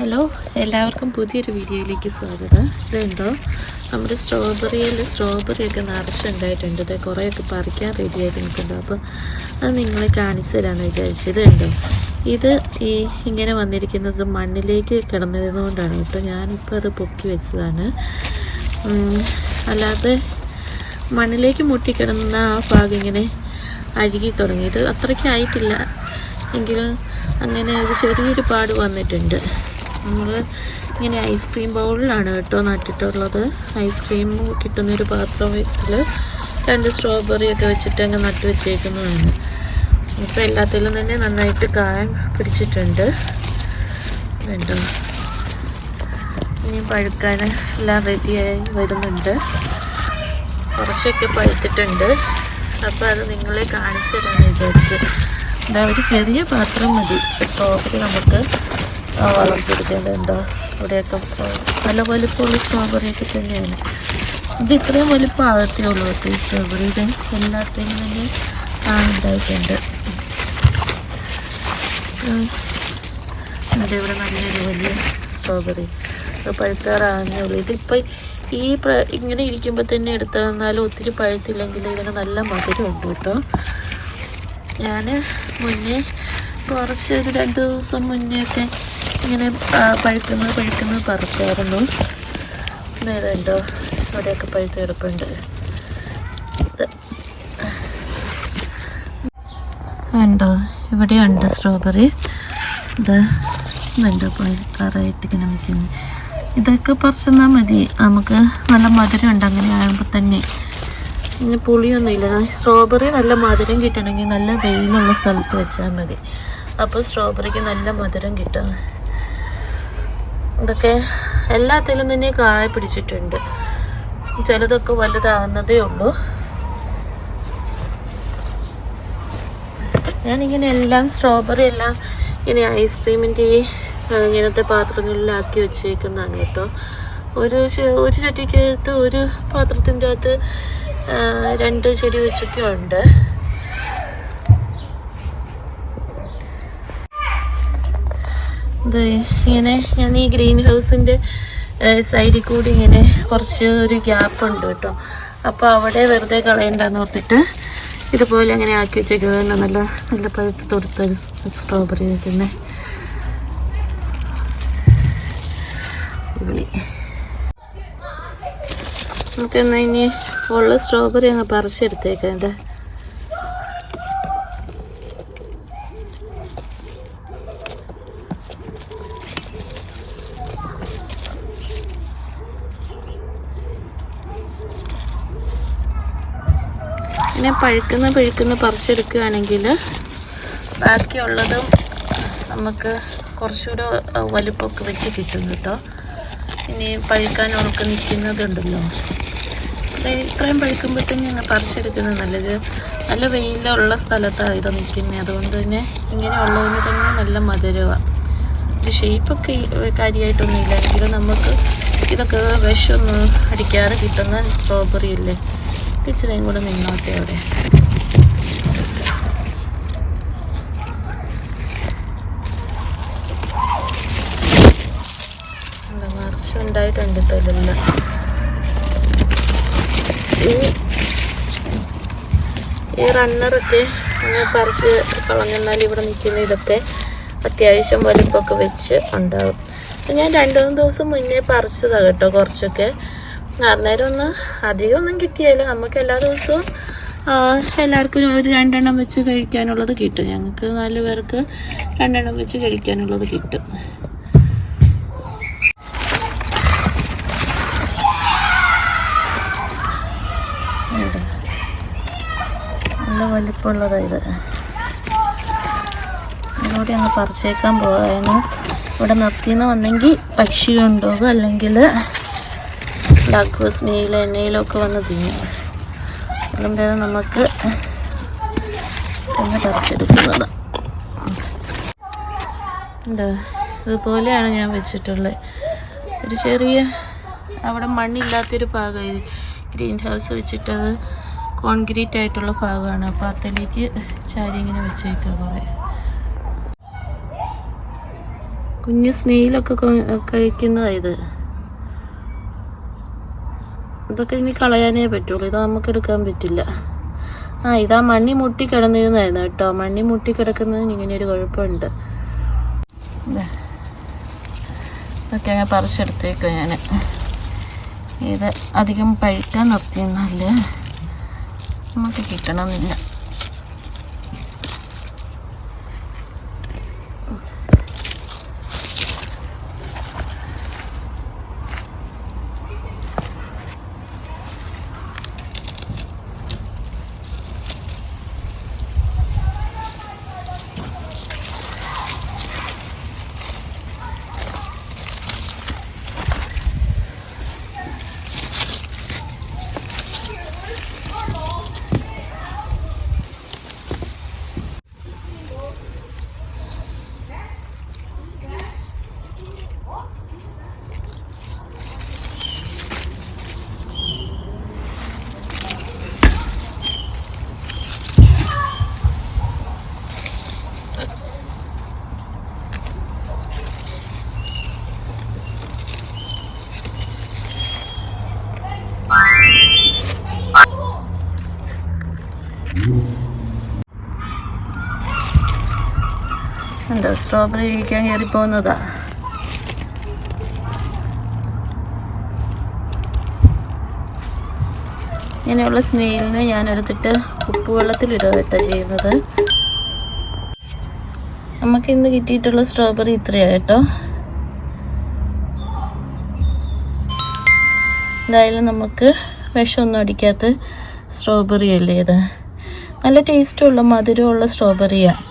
Hello എല്ലാവർക്കും പുതിയൊരു വീഡിയോയിലേക്ക് സ്വാഗതം. ഇതെന്തോ നമ്മുടെ സ്ട്രോബെറിയിൽ സ്ട്രോബെറി ഒക്കെ നിറച്ചുണ്ടായിട്ടുണ്ട്. ഇത് കുറേയൊക്കെ പറിക്കാൻ റെഡി ആയിട്ട് നിൽക്കുന്നുണ്ട് അപ്പോൾ അത് നിങ്ങളെ കാണിച്ചു തരാമെന്ന് വിചാരിച്ചത് ഉണ്ടോ ഇത് ഈ ഇങ്ങനെ വന്നിരിക്കുന്നത് മണ്ണിലേക്ക് കിടന്നിരുന്നുകൊണ്ടാണ് കേട്ടോ. ഞാനിപ്പോൾ അത് പൊക്കി വെച്ചതാണ്. അല്ലാതെ മണ്ണിലേക്ക് മുട്ടിക്കിടന്ന ആ ഭാഗം ഇങ്ങനെ അഴുകി തുടങ്ങി. ഇത് അത്രയ്ക്കായിട്ടില്ല. എങ്കിലും അങ്ങനെ ഒരു ചെറിയൊരു പാട് വന്നിട്ടുണ്ട്. നമ്മൾ ഇങ്ങനെ ഐസ്ക്രീം ബൗളിലാണ് കേട്ടോ നട്ടിട്ടുള്ളത്. ഐസ്ക്രീം കിട്ടുന്ന ഒരു പാത്രത്തിൽ രണ്ട് സ്ട്രോബെറി ഒക്കെ വെച്ചിട്ട് അങ്ങ് നട്ട് വെച്ചേക്കുന്നതാണ്. ഇപ്പോൾ എല്ലാത്തിലും തന്നെ നന്നായിട്ട് കായം പിടിച്ചിട്ടുണ്ട്. കേട്ടോ ഇനി പഴുക്കാൻ എല്ലാം റെഡിയായി വരുന്നുണ്ട്. കുറച്ചൊക്കെ പഴുത്തിട്ടുണ്ട്. അപ്പോൾ അത് നിങ്ങളെ കാണിച്ചു തരാമെന്ന് വിചാരിച്ചു. എന്താ ഒരു ചെറിയ പാത്രം മതി. സ്ട്രോബെറി നമുക്ക് ആ, വളർത്തിയെടുക്കേണ്ടതുണ്ടോ ഇവിടെയൊക്കെ നല്ല വലുപ്പമുള്ള സ്ട്രോബെറിയൊക്കെ തന്നെയാണ്. ഇത് ഇത്രയും വലുപ്പം ആകത്തേ ഉള്ളൂ. ഈ സ്ട്രോബെറി ഇത് എല്ലാത്തിനും തന്നെ ആ ഉണ്ടായിട്ടുണ്ട് എന്റെ ഇവിടെ നല്ലൊരു വലിയ സ്ട്രോബെറി പഴുത്താറാകുന്നേ ഉള്ളൂ. ഇതിപ്പോൾ ഈ പ്ര- ഇങ്ങനെ ഇരിക്കുമ്പോൾ തന്നെ എടുത്തു തന്നാലും ഒത്തിരി പഴുത്തില്ലെങ്കിൽ ഇതിന് നല്ല മധുരമുണ്ട് കേട്ടോ. ഞാൻ മുന്നേ കുറച്ച് ഒരു രണ്ട് ദിവസം മുന്നേ ഒക്കെ ഇങ്ങനെ പഴുക്കുന്ന പഴുക്കുന്ന പറിച്ചായിരുന്നു. ഇതുണ്ടോ അവിടെയൊക്കെ പഴുത്ത് കിടപ്പുണ്ട്. ഉണ്ടോ ഇവിടെയുണ്ട് സ്ട്രോബെറി. ഇത് ഇതുണ്ട് പഴുക്കാറായിട്ട് ഇങ്ങനെ നിൽക്കുന്നു. ഇതൊക്കെ പറിച്ചെന്നാൽ മതി. നമുക്ക് നല്ല മധുരം ഉണ്ട് അങ്ങനെ ആകുമ്പോൾ തന്നെ. ഇനി പുളിയൊന്നുമില്ല. സ്ട്രോബെറി നല്ല മധുരം കിട്ടണമെങ്കിൽ നല്ല വെയിലുള്ള സ്ഥലത്ത് വെച്ചാൽ മതി. അപ്പോൾ സ്ട്രോബെറിക്ക് നല്ല മധുരം കിട്ടും. ഇതൊക്കെ എല്ലാത്തിലും തന്നെ കായ പിടിച്ചിട്ടുണ്ട്. ചിലതൊക്കെ വലുതാകുന്നതേ ഉള്ളൂ. ഞാനിങ്ങനെ എല്ലാം സ്ട്രോബെറി എല്ലാം ഇങ്ങനെ ഐസ്ക്രീമിന്റെ ഈ ഇങ്ങനത്തെ പാത്രങ്ങളിലാക്കി വെച്ചേക്കുന്നതാണ് കേട്ടോ. ഒരു ഒരു ചട്ടിക്കകത്ത് ഒരു പാത്രത്തിന്റെ അകത്ത് രണ്ട് ചെടി വെച്ചൊക്കെ ഉണ്ട് ഇത് ഇങ്ങനെ ഞാൻ ഈ ഗ്രീൻ ഹൗസിന്റെ സൈഡിൽ കൂടി ഇങ്ങനെ കുറച്ച് ഒരു ഗ്യാപ്പ് ഉണ്ട് കേട്ടോ. അപ്പോൾ അവിടെ വെറുതെ കളയണ്ടെന്ന് ഓർത്തിട്ട് ഇതുപോലെ അങ്ങനെ ആക്കി വെച്ചേക്കുന്നത് നല്ല നല്ല പഴുത്ത് തൊടുത്ത സ്ട്രോബെറി നിൽക്കുന്നത് നമുക്ക് നമുക്കെന്നാ ഇനി ഉള്ള സ്ട്രോബെറി അങ്ങ് പറിച്ചെടുത്തേക്കാം. എന്താ? പിന്നെ പഴുക്കുന്ന പഴുക്കുന്ന പറിച്ചെടുക്കുകയാണെങ്കിൽ ബാക്കിയുള്ളതും നമുക്ക് കുറച്ചുകൂടെ വലുപ്പമൊക്കെ വെച്ച് കിട്ടും കേട്ടോ. ഇനി പഴുക്കാനൊക്കെ നിൽക്കുന്നതുണ്ടല്ലോ. ഇത്രയും പഴുക്കുമ്പോഴത്തേക്കും ഞങ്ങൾ പറിച്ചെടുക്കുന്നത് നല്ലത്. നല്ല വെയിലുള്ള സ്ഥലത്താണ് ഇത് നിൽക്കുന്നത്. അതുകൊണ്ട് തന്നെ ഇങ്ങനെയുള്ളതിന് തന്നെ നല്ല മധുരമാണ് ഒരു ഷേപ്പൊക്കെ കാര്യമായിട്ടൊന്നുമില്ല എങ്കിലും നമുക്ക് ഇതൊക്കെ വിഷമൊന്നും അടിക്കാതെ കിട്ടുന്ന സ്ട്രോബെറി അല്ലേ? ഇച്ചിരിയും കൂടെ നിന്നോട്ടെ അവിടെ ഉണ്ടായിട്ടുണ്ട് തലല്ല ഈ റണ്ണറൊക്കെ അങ്ങനെ പറിച്ച് കളഞ്ഞെന്നാൽ ഇവിടെ നിൽക്കുന്ന ഇതൊക്കെ അത്യാവശ്യം വലിപ്പമൊക്കെ വെച്ച് ഉണ്ടാവും. ഞാൻ രണ്ടു മൂന്ന് ദിവസം മുന്നേ പറിച്ചതാണ് കേട്ടോ കുറച്ചൊക്കെ. അന്നേരം ഒന്ന് അധികം ഒന്നും കിട്ടിയാലും നമുക്ക് എല്ലാ ദിവസവും എല്ലാവർക്കും ഒരു രണ്ടെണ്ണം വെച്ച് കഴിക്കാനുള്ളത് കിട്ടും. ഞങ്ങൾക്ക് നാല് പേർക്ക് രണ്ടെണ്ണം വെച്ച് കഴിക്കാനുള്ളത് കിട്ടും. നല്ല വലിപ്പമുള്ളതാണ് ഇത് ഞങ്ങൾ പറിച്ചേക്കാൻ പോകാനും ഇവിടെ നിർത്തിയെന്ന് വന്നെങ്കിൽ പക്ഷി കൊണ്ടുപോകും അല്ലെങ്കിൽ എണ്ണയിലും എണ്ണയിലൊക്കെ വന്ന് തിന്നും. അതുകൊണ്ട് നമുക്ക് തന്നെ പറിച്ചെടുക്കുന്നത്. എന്താ ഇതുപോലെയാണ് ഞാൻ വെച്ചിട്ടുള്ളത്. ഒരു ചെറിയ അവിടെ മണ്ണില്ലാത്തൊരു ഭാഗം ഇത് ഗ്രീൻ ഹൗസ് വെച്ചിട്ടത് കോൺക്രീറ്റ് ആയിട്ടുള്ള ഭാഗമാണ് അപ്പോൾ അതിലേക്ക് ചാരി ഇങ്ങനെ വെച്ചേക്കുക കുറേ. കുഞ്ഞ് സ്നേഹിലൊക്കെ കഴിക്കുന്നതായത് ഇതൊക്കെ ഇനി കളയാനേ പറ്റുള്ളൂ. ഇത് നമുക്ക് എടുക്കാൻ പറ്റില്ല. ആ ഇതാ മണ്ണി മുട്ടി കിടന്നിരുന്നായിരുന്നു കേട്ടോ. മണ്ണി മുട്ടി കിടക്കുന്നതിന് ഇങ്ങനെ ഒരു കുഴപ്പമുണ്ട്. ഇതൊക്കെ അങ്ങനെ പറിച്ചെടുത്തേക്കാം ഞാൻ ഇത് അധികം പഴുക്കാൻ നിർത്തിയെന്നല്ല? നമുക്ക് കിട്ടണമെന്നില്ല. ഉണ്ട് സ്ട്രോബെറി കഴിക്കാൻ കയറി പോകുന്നതാ. ഇങ്ങനെയുള്ള സ്നെയിലിനെ ഞാൻ എടുത്തിട്ട് ഉപ്പുവെള്ളത്തിലിടുക കേട്ടോ ചെയ്യുന്നത്. നമുക്ക് ഇന്ന് കിട്ടിയിട്ടുള്ള സ്ട്രോബെറി ഇത്രയാണ് കേട്ടോ. എന്തായാലും നമുക്ക് വിഷമൊന്നും അടിക്കാത്ത സ്ട്രോബെറി അല്ലേ ഇത്. നല്ല ടേസ്റ്റുള്ള മധുരമുള്ള സ്ട്രോബെറിയാണ്